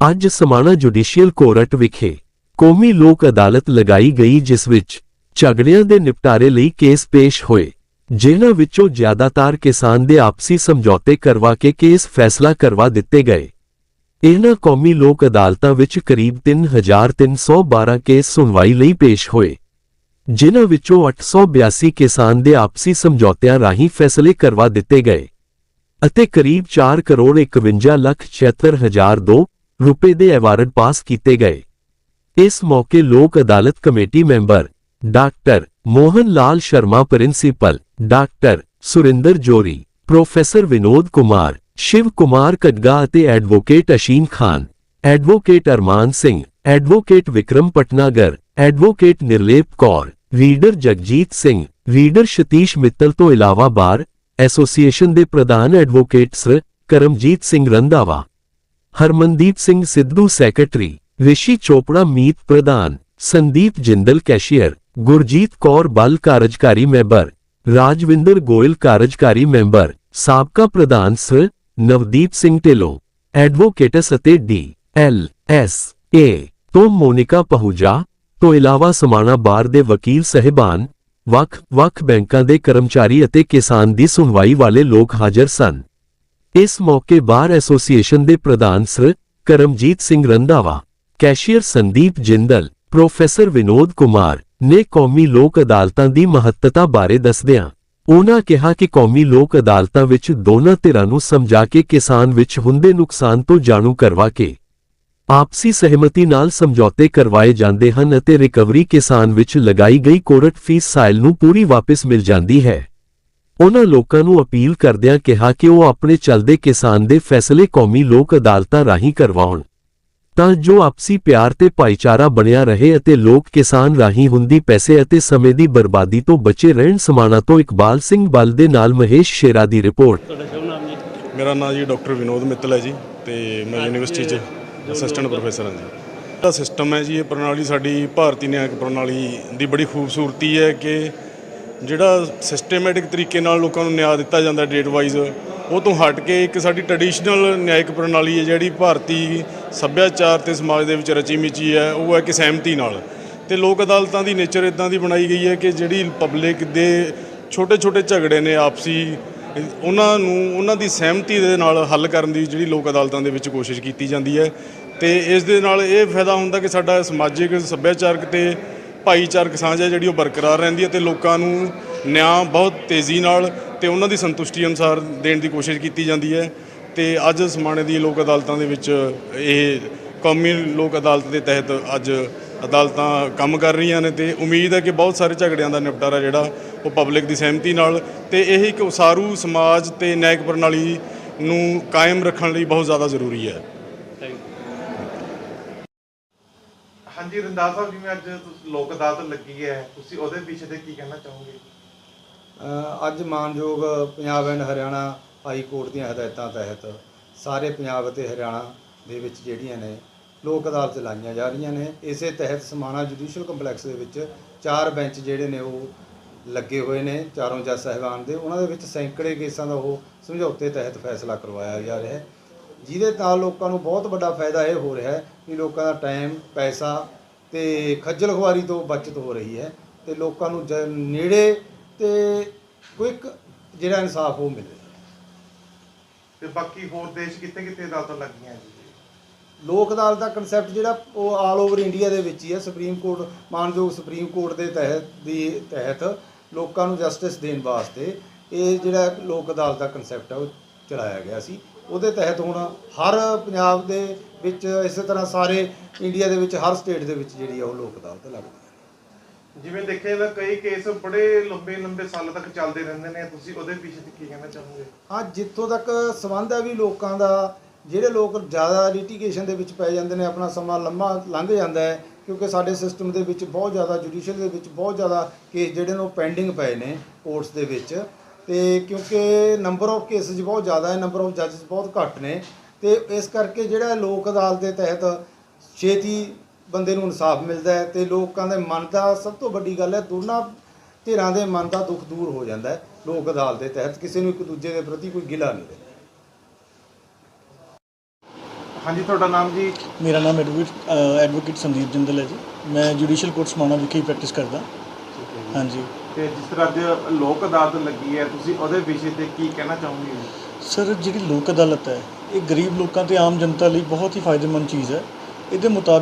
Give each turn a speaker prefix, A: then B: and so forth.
A: ਅੱਜ Samana judicial court ਵਿਖੇ ਕੌਮੀ ਲੋਕ ਅਦਾਲਤ ਲਗਾਈ ਗਈ ਜਿਸ ਵਿੱਚ ਝਗੜਿਆਂ ਦੇ ਨਿਪਟਾਰੇ ਲਈ ਕੇਸ ਪੇਸ਼ ਹੋਏ, ਜਿਨ੍ਹਾਂ ਵਿੱਚੋਂ ਜ਼ਿਆਦਾਤਰ ਕਿਸਾਨ ਦੇ ਆਪਸੀ ਸਮਝੌਤੇ ਕਰਵਾ ਕੇ ਕੇਸ ਫੈਸਲਾ ਕਰਵਾ ਦਿੱਤੇ ਗਏ। ਇਹਨਾਂ ਕੌਮੀ ਲੋਕ ਅਦਾਲਤਾਂ ਵਿੱਚ ਕਰੀਬ 3312 ਕੇਸ ਸੁਣਵਾਈ ਲਈ ਪੇਸ਼ ਹੋਏ, ਜਿਨ੍ਹਾਂ ਵਿੱਚੋਂ 882 ਕਿਸਾਨ ਦੇ ਆਪਸੀ ਸਮਝੌਤਿਆਂ ਰਾਹੀਂ ਫੈਸਲੇ ਕਰਵਾ ਦਿੱਤੇ ਗਏ ਅਤੇ ਕਰੀਬ 4 ਕਰੋੜ 51 ਲੱਖ 76 ਹਜ਼ਾਰ ਦੋ ਰੁਪਏ ਦੇ ਐਵਾਰਡ ਪਾਸ ਕੀਤੇ ਗਏ। ਇਸ ਮੌਕੇ Lok Adalat committee member doctor Mohan Lal Sharma, principal doctor Surinder Jori, professor Vinod Kumar, Shiv Kumar Katga ਅਤੇ advocate Ashin Khan, advocate Arman Singh, advocate Vikram Patnagar, advocate Nirlep Kaur, reader Jagjit Singh, reader Satish Mittal ਤੋਂ ਇਲਾਵਾ bar association ਦੇ ਪ੍ਰਧਾਨ advocate sir Karamjit Singh Randhawa Harmandeep Singh Sidhu secretary Rishi Chopra ਮੀਤ ਪ੍ਰਧਾਨ Sandeep Jindal cashier Gurjeet Kaur Bal ਕਾਰਜਕਾਰੀ member Rajwinder Goyal ਕਾਰਜਕਾਰੀ member ਸਾਬਕਾ ਪ੍ਰਧਾਨ sir Navdeep Singh Dhillon advocates ਅਤੇ ਡੀ ਐਲ ਐਸ ਏ ਤੋਂ ਮੋਨਿਕਾ ਪਹੂਜਾ ਤੋਂ ਇਲਾਵਾ ਸਮਾਣਾ ਬਾਰ ਦੇ ਵਕੀਲ ਸਹਿਬਾਨ ਵੱਖ-ਵੱਖ ਬੈਂਕਾਂ ਦੇ ਕਰਮਚਾਰੀ ਅਤੇ ਕਿਸਾਨ ਦੀ ਸੁਣਵਾਈ ਵਾਲੇ ਲੋਕ ਹਾਜ਼ਰ ਸਨ ਇਸ ਮੌਕੇ ਬਾਰ ਐਸੋਸੀਏਸ਼ਨ ਦੇ ਪ੍ਰਧਾਨ ਸ੍ਰ ਕਰਮਜੀਤ ਸਿੰਘ ਰੰਧਾਵਾ, ਕੈਸ਼ੀਅਰ ਸੰਦੀਪ ਜਿੰਦਲ, ਪ੍ਰੋਫੈਸਰ ਵਿਨੋਦ ਕੁਮਾਰ ਨੇ ਕੌਮੀ ਲੋਕ ਅਦਾਲਤਾਂ ਦੀ ਮਹੱਤਤਾ ਬਾਰੇ ਦੱਸਦਿਆਂ ਉਨ੍ਹਾਂ ਕਿਹਾ ਕਿ ਕੌਮੀ ਲੋਕ ਅਦਾਲਤਾਂ ਵਿੱਚ ਦੋਨਾਂ ਧਿਰਾਂ ਨੂੰ ਸਮਝਾ ਕੇ ਕਿਸਾਨ ਵਿੱਚ ਹੁੰਦੇ ਨੁਕਸਾਨ ਤੋਂ ਜਾਣੂ ਕਰਵਾ ਕੇ ਆਪਸੀ ਸਹਿਮਤੀ ਨਾਲ ਸਮਝੌਤੇ ਕਰਵਾਏ ਜਾਂਦੇ ਹਨ ਅਤੇ ਰਿਕਵਰੀ ਕਿਸਾਨ ਵਿੱਚ ਲਗਾਈ ਗਈ ਕੋਰਟ ਫੀਸ ਸਾਇਲ ਨੂੰ ਪੂਰੀ ਵਾਪਸ ਮਿਲ ਜਾਂਦੀ ਹੈ। ਉਹਨਾਂ ਲੋਕਾਂ ਨੂੰ ਅਪੀਲ ਕਰਦਿਆਂ ਕਿਹਾ ਕਿ ਉਹ ਆਪਣੇ ਚੱਲਦੇ ਕਿਸਾਨ ਦੇ ਫੈਸਲੇ ਕੌਮੀ ਲੋਕ ਅਦਾਲਤਾਂ ਰਾਹੀਂ ਕਰਵਾਉਣ, ਤਾਂ ਜੋ ਆਪਸੀ ਪਿਆਰ ਤੇ ਭਾਈਚਾਰਾ ਬਣਿਆ ਰਹੇ ਅਤੇ ਲੋਕ ਕਿਸਾਨ ਰਾਹੀਂ ਹੁੰਦੀ ਪੈਸੇ ਅਤੇ ਸਮੇਂ ਦੀ ਬਰਬਾਦੀ ਤੋਂ ਬਚੇ ਰਹਿਣ ਸਮਾਣਾ ਤੋਂ ਇਕਬਾਲ ਸਿੰਘ ਬਲ ਦੇ ਨਾਲ ਮਹੇਸ਼ ਸ਼ੇਰਾ ਦੀ ਰਿਪੋਰਟ।
B: ਮੇਰਾ ਨਾਮ ਜੀ ਡਾਕਟਰ ਵਿਨੋਦ ਮਿੱਤਲ ਹੈ ਜੀ ਤੇ ਮੈਂ ਯੂਨੀਵਰਸਿਟੀ 'ਚ ਅਸਿਸਟੈਂਟ ਪ੍ਰੋਫੈਸਰ ਹਾਂ ਜੀ। ਜਿਹੜਾ ਸਿਸਟਮ ਹੈ ਜੀ, ਇਹ ਪ੍ਰਣਾਲੀ ਸਾਡੀ ਭਾਰਤੀ ਨਿਆਇਕ ਪ੍ਰਣਾਲੀ ਦੀ ਬੜੀ ਖੂਬਸੂਰਤੀ ਹੈ ਕਿ ਜਿਹੜਾ ਸਿਸਟਮੈਟਿਕ ਤਰੀਕੇ ਨਾਲ ਲੋਕਾਂ ਨੂੰ ਨਿਆਂ ਦਿੱਤਾ ਜਾਂਦਾ ਡੇਟ ਵਾਈਜ਼ ਉਹ ਤੋਂ ਹਟ ਕੇ ਇੱਕ ਸਾਡੀ ਟ੍ਰੈਡੀਸ਼ਨਲ ਨਿਆਇਕ ਪ੍ਰਣਾਲੀ ਹੈ ਜਿਹੜੀ ਭਾਰਤੀ ਸੱਭਿਆਚਾਰ ਤੇ ਸਮਾਜ ਦੇ ਵਿੱਚ ਰਚੀ ਮਿਚੀ ਹੈ, ਉਹ ਹੈ ਕਿ ਸਹਿਮਤੀ ਨਾਲ। ਤੇ ਲੋਕ ਅਦਾਲਤਾਂ ਦੀ ਨੇਚਰ ਇਦਾਂ ਦੀ ਬਣਾਈ ਗਈ ਹੈ ਕਿ ਜਿਹੜੀ ਪਬਲਿਕ ਦੇ ਛੋਟੇ ਛੋਟੇ ਝਗੜੇ ਨੇ ਆਪਸੀ, ਉਹਨਾਂ ਨੂੰ, ਉਹਨਾਂ ਦੀ ਸਹਿਮਤੀ ਦੇ ਨਾਲ ਹੱਲ ਕਰਨ ਦੀ ਜਿਹੜੀ ਲੋਕ ਅਦਾਲਤਾਂ ਦੇ ਵਿੱਚ ਕੋਸ਼ਿਸ਼ ਕੀਤੀ ਜਾਂਦੀ ਹੈ। ਤੇ ਇਸ ਦੇ ਨਾਲ ਇਹ ਫਾਇਦਾ ਹੁੰਦਾ ਕਿ ਸਾਡਾ ਸਮਾਜਿਕ, ਸੱਭਿਆਚਾਰਕ ਤੇ ਭਾਈਚਾਰਕ ਸਾਂਝ ਹੈ ਜਿਹੜੀ ਉਹ ਬਰਕਰਾਰ ਰਹਿੰਦੀ ਹੈ ਤੇ ਲੋਕਾਂ ਨੂੰ ਨਿਆਂ ਬਹੁਤ ਤੇਜ਼ੀ ਨਾਲ ਤੇ ਉਹਨਾਂ ਦੀ ਸੰਤੁਸ਼ਟੀ ਅਨੁਸਾਰ ਦੇਣ ਦੀ ਕੋਸ਼ਿਸ਼ ਕੀਤੀ ਜਾਂਦੀ ਹੈ ਤੇ ਅੱਜ ਸਮਾਣੇ ਦੀ ਲੋਕ ਅਦਾਲਤਾਂ ਦੇ ਵਿੱਚ ਇਹ ਕੌਮੀ ਲੋਕ ਅਦਾਲਤ ਦੇ ਤਹਿਤ ਅੱਜ ਅਦਾਲਤਾਂ ਕੰਮ ਕਰ ਰਹੀਆਂ ਨੇ ਤੇ ਉਮੀਦ ਹੈ ਕਿ ਬਹੁਤ ਸਾਰੇ ਝਗੜਿਆਂ ਦਾ ਨਿਪਟਾਰਾ ਜਿਹੜਾ ਉਹ ਪਬਲਿਕ ਦੀ ਸਹਿਮਤੀ ਨਾਲ ਤੇ ਇਹ ਇੱਕ ਉਸਾਰੂ ਸਮਾਜ ਤੇ ਨਿਆਇਕ ਪ੍ਰਣਾਲੀ ਨੂੰ ਕਾਇਮ ਰੱਖਣ ਲਈ ਬਹੁਤ ਜ਼ਿਆਦਾ ਜ਼ਰੂਰੀ ਹੈ।
C: ਥੈਂਕ ਯੂ
D: ਹਾਂਜੀ ਰੰਦਾਸ ਸਾਹਿਬ ਜਿਵੇਂ ਅੱਜ ਤੁਸੀਂ, ਲੋਕ ਅਦਾਲਤ ਲੱਗੀ ਹੈ। ਤੁਸੀਂ ਉਹਦੇ ਪਿੱਛੇ ਤੇ ਕੀ ਕਹਿਣਾ ਚਾਹੋਗੇ?
E: ਅੱਜ ਮਾਨਯੋਗ Punjab and Haryana high court ਦੀਆਂ ਹਦਾਇਤਾਂ ਤਹਿਤ ਸਾਰੇ ਪੰਜਾਬ ਅਤੇ ਹਰਿਆਣਾ ਦੇ ਵਿੱਚ ਜਿਹੜੀਆਂ ਨੇ, ਲੋਕ ਅਦਾਲਤ ਲਾਈਆਂ ਜਾ ਰਹੀਆਂ ਨੇ। ਇਸੇ ਤਹਿਤ ਸਮਾਣਾ ਜੁਡੀਸ਼ੀਅਲ ਕੰਪਲੈਕਸ ਦੇ ਵਿੱਚ ਚਾਰ ਬੈਂਚ ਜਿਹੜੇ ਨੇ, ਉਹ ਲੱਗੇ ਹੋਏ ਨੇ ਚਾਰੋਂ ਜੱਜ ਸਾਹਿਬਾਨ ਦੇ। ਉਹਨਾਂ ਦੇ ਵਿੱਚ ਸੈਂਕੜੇ ਕੇਸਾਂ ਦਾ ਉਹ ਸਮਝੌਤੇ ਤਹਿਤ ਫੈਸਲਾ ਕਰਵਾਇਆ ਜਾ ਰਿਹਾ ਹੈ। ਜਿਹਦੇ ਨਾਲ ਲੋਕਾਂ ਨੂੰ ਬਹੁਤ ਵੱਡਾ ਫਾਇਦਾ ਇਹ ਹੋ ਰਿਹਾ ਹੈ ਕਿ ਲੋਕਾਂ ਦਾ ਟਾਈਮ ਪੈਸਾ ਤੇ ਖੱਜਲ ਖੁਆਰੀ ਤੋਂ ਬਚਤ ਹੋ ਰਹੀ ਹੈ ਤੇ ਲੋਕਾਂ ਨੂੰ ਜ- ਨੇੜੇ ਤੇ ਕੁਇਕ ਜਿਹੜਾ ਇਨਸਾਫ ਉਹ ਮਿਲ। ਰਿਹਾ
D: ਤੇ ਬਾਕੀ ਹੋਰ ਦੇਸ਼ ਕਿੱਥੇ ਕਿੱਥੇ ਅਦਾਲਤਾਂ ਲੱਗੀਆਂ ਜੀ?
E: ਲੋਕ ਅਦਾਲਤ ਦਾ ਕਨਸੈਪਟ ਜਿਹੜਾ ਉਹ ਆਲ ਓਵਰ ਇੰਡੀਆ ਦੇ ਵਿੱਚ ਹੀ ਹੈ। ਸੁਪਰੀਮ ਕੋਰਟ ਮਾਨਯੋਗ ਸੁਪਰੀਮ ਕੋਰਟ ਦੇ ਤਹਿਤ ਦੀ ਤਹਿਤ ਲੋਕਾਂ ਨੂੰ ਜਸਟਿਸ ਦੇਣ ਵਾਸਤੇ ਇਹ ਜਿਹੜਾ ਲੋਕ ਅਦਾਲਤ ਦਾ ਕਨਸੈਪਟ ਹੈ ਉਹ ਚਲਾਇਆ ਗਿਆ ਸੀ। ਉਹਦੇ ਤਹਿਤ ਹੁਣ ਹਰ ਪੰਜਾਬ ਦੇ ਵਿੱਚ ਇਸੇ ਤਰ੍ਹਾਂ ਸਾਰੇ ਇੰਡੀਆ ਦੇ ਵਿੱਚ ਹਰ ਸਟੇਟ ਦੇ ਵਿੱਚ ਜਿਹੜੀ ਹੈ ਉਹ ਲੋਕ ਅਦਾਲਤ ਲੱਗਦੀ ਹੈ।
D: ਜਿਵੇਂ ਦੇਖਿਆ ਜਾਂਦਾ ਕਈ ਕੇਸ ਬੜੇ ਲੰਬੇ ਲੰਬੇ ਸਾਲਾਂ ਤੱਕ ਚੱਲਦੇ ਰਹਿੰਦੇ ਨੇ। ਤੁਸੀਂ ਉਹਦੇ ਪਿੱਛੇ ਤੇ ਕੀ ਕਹਿਣਾ ਚਾਹੋਗੇ?
E: ਹਾਂ ਜਿੱਥੋਂ ਤੱਕ ਸੰਬੰਧ ਹੈ ਵੀ ਲੋਕਾਂ ਦਾ ਜਿਹੜੇ ਲੋਕ ਜ਼ਿਆਦਾ ਲਿਟੀਗੇਸ਼ਨ ਦੇ ਵਿੱਚ ਪੈ ਜਾਂਦੇ ਨੇ ਆਪਣਾ ਸਮਾਂ ਲੰਮਾ ਲੰਘ ਜਾਂਦਾ ਹੈ ਕਿਉਂਕਿ ਸਾਡੇ ਸਿਸਟਮ ਦੇ ਵਿੱਚ ਬਹੁਤ ਜ਼ਿਆਦਾ ਜੁਡੀਸ਼ੀਅਲ ਦੇ ਵਿੱਚ ਬਹੁਤ ਜ਼ਿਆਦਾ ਕੇਸ ਜਿਹੜੇ ਨੇ ਉਹ ਪੈਂਡਿੰਗ ਪਏ ਨੇ ਕੋਰਟਸ ਦੇ ਵਿੱਚ। ਤੇ ਕਿਉਂਕਿ ਨੰਬਰ ਆਫ ਕੇਸਿਸ ਬਹੁਤ ਜ਼ਿਆਦਾ ਹੈ ਨੰਬਰ ਆਫ ਜੱਜਸ ਬਹੁਤ ਘੱਟ ਨੇ। ਤੇ ਇਸ ਕਰਕੇ ਜਿਹੜਾ ਲੋਕ ਅਦਾਲਤ ਦੇ ਤਹਿਤ ਛੇਤੀ ਬੰਦੇ ਨੂੰ ਇਨਸਾਫ ਮਿਲਦਾ ਹੈ ਤੇ ਲੋਕਾਂ ਦੇ ਮਨ ਦਾ ਸਭ ਤੋਂ ਵੱਡੀ ਗੱਲ ਹੈ ਦੋਨਾਂ ਧਿਰਾਂ ਦੇ ਮਨ ਦਾ ਦੁੱਖ ਦੂਰ ਹੋ ਜਾਂਦਾ ਹੈ ਲੋਕ ਅਦਾਲਤ ਦੇ ਤਹਿਤ। ਕਿਸੇ ਨੂੰ ਇੱਕ ਦੂਜੇ ਦੇ ਪ੍ਰਤੀ ਕੋਈ ਗਿਲਾ ਨਹੀਂ ਰਹਿੰਦਾ।
D: ਹਾਂਜੀ ਤੁਹਾਡਾ ਨਾਮ ਜੀ?
C: ਮੇਰਾ ਨਾਮ ਐਡਵੋਕੇਟ ਐਡਵੋਕੇਟ ਸੰਦੀਪ ਜਿੰਦਲ ਹੈ ਜੀ। ਮੈਂ ਜੁਡੀਸ਼ੀਅਲ ਕੋਰਟ ਸਮਾਣਾ ਵਿਖੇ ਪ੍ਰੈਕਟਿਸ ਕਰਦਾ। ਹਾਂਜੀ।
D: ਤੇ ਜਿਸ ਤਰ੍ਹਾਂ ਅੱਜ ਲੋਕ ਅਦਾਲਤ ਲੱਗੀ ਹੈ, ਤੁਸੀਂ ਉਹਦੇ ਵਿਸ਼ੇ ਤੇ ਕੀ ਕਹਿਣਾ ਚਾਹੋਗੇ?
C: ਸਰ, ਜਿਹੜੀ ਲੋਕ ਅਦਾਲਤ ਹੈ, ਇਹ ਗਰੀਬ ਲੋਕਾਂ ਤੇ ਆਮ ਜਨਤਾ ਲਈ ਬਹੁਤ ਹੀ ਫਾਇਦੇਮੰਦ ਚੀਜ਼ ਹੈ। ਇਹਦੇ ਮੁਤਾਬਿਕ